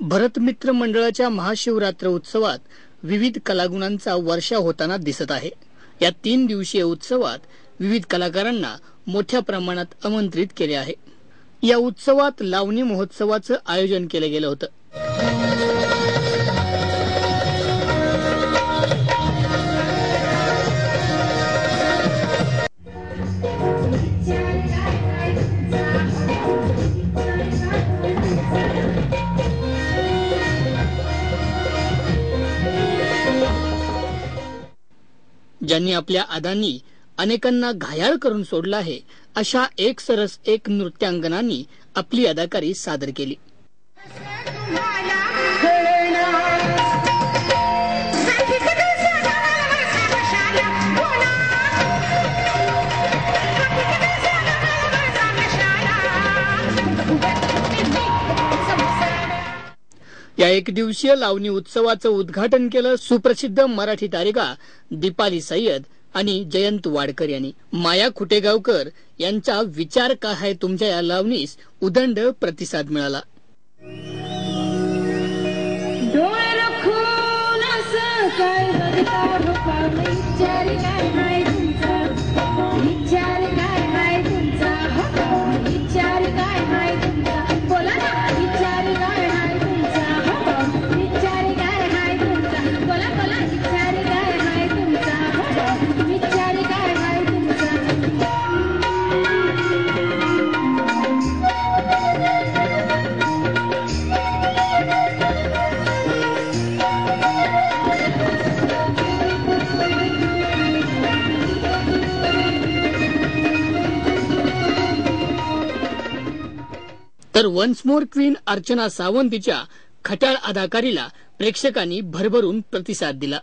भरतमित्र मंडळाच्या महाशिवरात्र उत्सवात विविध कलागुणांचा वर्षा होताना दिसत आहे. या तीन दिवसीय उत्सवात विविध कलाकारांना मोठ्या प्रमाणात आमंत्रित केले आहे. या उत्सवात लावणी महोत्सवाचं आयोजन केलं गेलं होतं. ज्यांनी आपल्या आदांनी अनेकांना घायाळ करून सोडलं आहे अशा एक सरस एक नृत्यांगनांनी आपली अदाकारी सादर केली. या एक दिवसीय लावणी उत्सवाचं उद्घाटन केलं सुप्रसिद्ध मराठी तारिका दीपाली सय्यद आणि जयंत वाडकर यांनी. माया खुटेगावकर यांचा विचार काय आहे तुमच्या या लावणीस? उदंड प्रतिसाद मिळाला. डोळे तर once more queen Archana Sawant हिच्या खट्याळ अदाकारीला प्रेक्षकांनी भरभरून प्रतिसाद दिला.